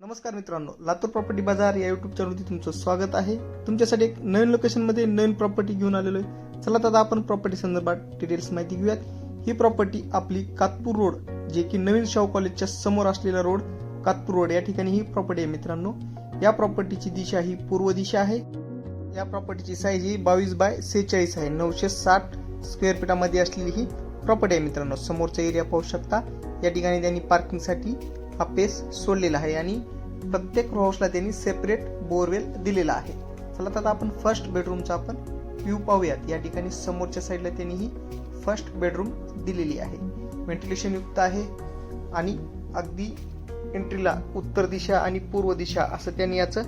नमस्कार मित्रांनो लातूर प्रॉपर्टी बाजार या युट्यूब चॅनलवरती तुमचं स्वागत आहे. तुमच्यासाठी एक नवीन लोकेशनमध्ये नवीन प्रॉपर्टी घेऊन आलेलो आहे. चला दादा आता आपण प्रॉपर्टी संदर्भात डिटेल्स माहिती घेऊयात. ही प्रॉपर्टी आपली कातपूर रोड जे की नवीन शाहू कॉलेजच्या समोर असलेला रोड कातपूर रोड या ठिकाणी ही प्रॉपर्टी आहे मित्रांनो. या प्रॉपर्टीची दिशा ही पूर्व दिशा आहे. या प्रॉपर्टीची साईज ही बावीस बाय सेहेचाळीस आहे. नऊशे साठ स्क्वेअर फीटामध्ये असलेली ही प्रॉपर्टी आहे मित्रांनो. समोरचा एरिया पाहू शकता. या ठिकाणी त्यांनी पार्किंगसाठी हा सोडलेला आहे आणि प्रत्येक रो हाऊसला त्यांनी सेपरेट बोरवेल दिलेला आहे. चला तर आपण फर्स्ट बेडरूमचा आपण व्ह्यू पाहूयात. या ठिकाणी समोरच्या साईडला त्यांनी ही फर्स्ट बेडरूम दिलेली आहे. व्हेंटिलेशन युक्त आहे आणि अगदी एंट्रीला उत्तर दिशा आणि पूर्व दिशा असं त्यांनी याचं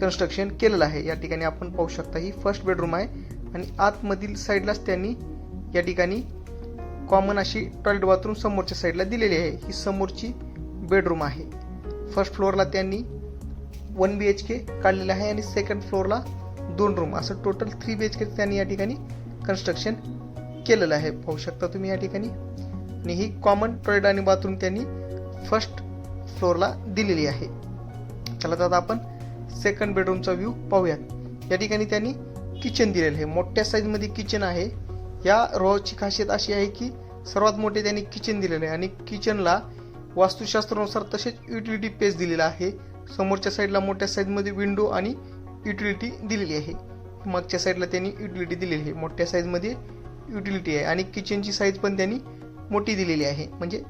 कन्स्ट्रक्शन केलेलं आहे. या ठिकाणी आपण पाहू शकता ही फर्स्ट बेडरूम आहे आणि आतमधील साईडलाच त्यांनी या ठिकाणी कॉमन अशी टॉयलेट बाथरूम समोरच्या साईडला दिलेली आहे. ही समोरची बेडरूम आहे. फर्स्ट फ्लोअरला त्यांनी वन बी एच के काढलेलं आहे आणि सेकंड फ्लोअरला दोन रूम असं total three B H K त्यांनी या ठिकाणी कन्स्ट्रक्शन केलेलं आहे. पाहू शकता तुम्ही या ठिकाणी. आणि ही कॉमन टॉयलेट आणि बाथरूम त्यांनी फर्स्ट फ्लोअरला दिलेली आहे. चला आता आपण सेकंड बेडरूमचा व्ह्यू पाहूयात. या ठिकाणी त्यांनी किचन दिलेलं आहे. मोठ्या साईजमध्ये किचन आहे. या रोची खासियत अशी आहे की सर्वात मोठे त्यांनी किचन दिलेलं आहे. आणि किचनला वास्तुशास्त्रानुसार तसेच युटिलिटी पेज दिलेला आहे. समोरच्या साईडला मोठ्या साईजमध्ये विंडो आणि युटिलिटी दिलेली आहे. मागच्या साईडला त्यांनी युटिलिटी दिलेली आहे. मोठ्या साईजमध्ये युटिलिटी आहे आणि किचनची साईज पण त्यांनी मोठी दिलेली आहे. म्हणजे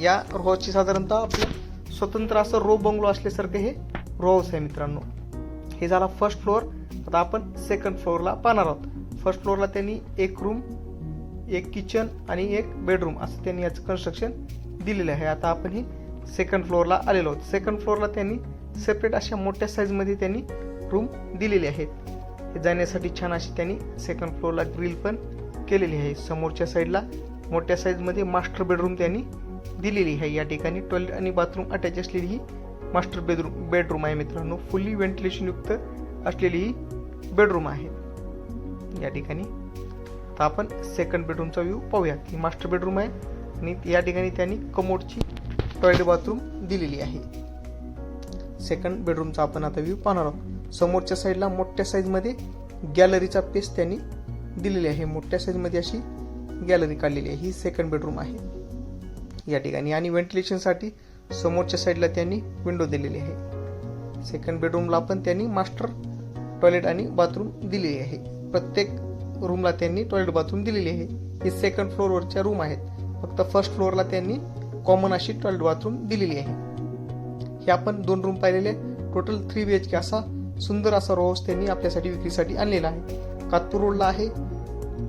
या रोहाची साधारणतः आपलं स्वतंत्र असं रो बंगलो असल्यासारखं हे रो आहे मित्रांनो. हे झाला फर्स्ट फ्लोअर आता आपण सेकंड फ्लोअरला पाहणार आहोत. फर्स्ट फ्लोअरला त्यांनी एक रूम एक किचन आणि एक बेडरूम असं त्यांनी याचं कन्स्ट्रक्शन दिलेले आहे. आता आपण ही सेकंड फ्लोअरला आलेलो आहोत. सेकंड फ्लोअरला त्यांनी सेपरेट अशा मोठ्या साईजमध्ये त्यांनी रूम दिलेले आहेत. हे जाण्यासाठी छान अशी त्यांनी सेकंड फ्लोअरला ग्रिल पण केलेली आहे. समोरच्या साईडला मोठ्या साईजमध्ये मास्टर बेडरूम त्यांनी दिलेली आहे. या ठिकाणी टॉयलेट आणि बाथरूम अटॅच असलेली ही मास्टर बेडरूम बेडरूम आहे मित्रांनो. फुल्ली व्हेंटिलेशनयुक्त असलेली ही बेडरूम आहे. या ठिकाणी तर आपण सेकंड बेडरूमचा व्ह्यू पाहूया ही मास्टर बेडरूम आहे आणि या ठिकाणी त्यांनी कमोडची टॉयलेट बाथरूम दिलेली आहे. सेकंड बेडरूमचा आपण आता व्ह्यू पाहणार आहोत. समोरच्या साईडला मोठ्या साईजमध्ये गॅलरीचा पेस त्यांनी दिलेली आहे. मोठ्या साईजमध्ये अशी गॅलरी काढलेली आहे. ही सेकंड बेडरूम आहे. या ठिकाणी आणि व्हेंटिलेशनसाठी समोरच्या साईडला त्यांनी विंडो दिलेली आहे. सेकंड बेडरूमला पण त्यांनी मास्टर टॉयलेट आणि बाथरूम दिलेली आहे. प्रत्येक रूमला त्यांनी टॉयलेट बाथरूम दिलेली आहे. हे सेकंड फ्लोअरवरच्या रूम आहेत. फक्त फर्स्ट फ्लोअरला त्यांनी कॉमन अशी टॉयलेट बाथरूम दिलेली आहे. हे आपण दोन रूम पाहिलेले total three B H K असा सुंदर असा रो त्यांनी आपल्यासाठी विक्रीसाठी आणलेला आहे. कातपूर रोडला आहे.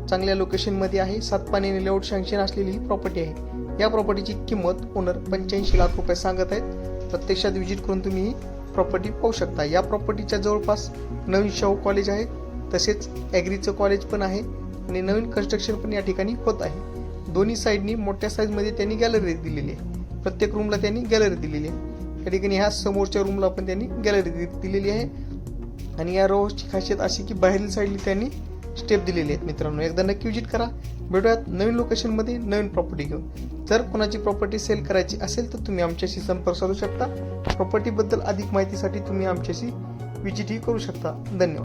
चांगल्या लोकेशनमध्ये आहे. सात पाण्याने लेआउट सँक्शन असलेली ही प्रॉपर्टी आहे. या प्रॉपर्टीची किंमत ओनर पंच्याऐंशी लाख रुपये सांगत आहेत. प्रत्यक्षात व्हिजिट करून तुम्ही ही प्रॉपर्टी पाहू शकता. या प्रॉपर्टीच्या जवळपास नवीन शाहू कॉलेज आहे. तसेच ॲग्रीचं कॉलेज पण आहे. आणि नवीन कन्स्ट्रक्शन पण या ठिकाणी होत आहे. दोन्ही साईडनी मोठ्या साईजमध्ये त्यांनी गॅलरी दिलेली आहे. प्रत्येक रूमला त्यांनी गॅलरी दिलेली आहे. या ठिकाणी ह्या समोरच्या रूमला पण त्यांनी गॅलरी दिलेली आहे. आणि या रोजची खासियत अशी की बाहेरील साईडला त्यांनी स्टेप दिलेले आहेत मित्रांनो. एकदा नक्की विजिट करा. भेटूयात नवीन लोकेशनमध्ये नवीन प्रॉपर्टी घेऊन. जर कोणाची प्रॉपर्टी सेल करायची असेल तर तुम्ही आमच्याशी संपर्क साधू शकता. प्रॉपर्टीबद्दल अधिक माहितीसाठी तुम्ही आमच्याशी विजिटही करू शकता. धन्यवाद.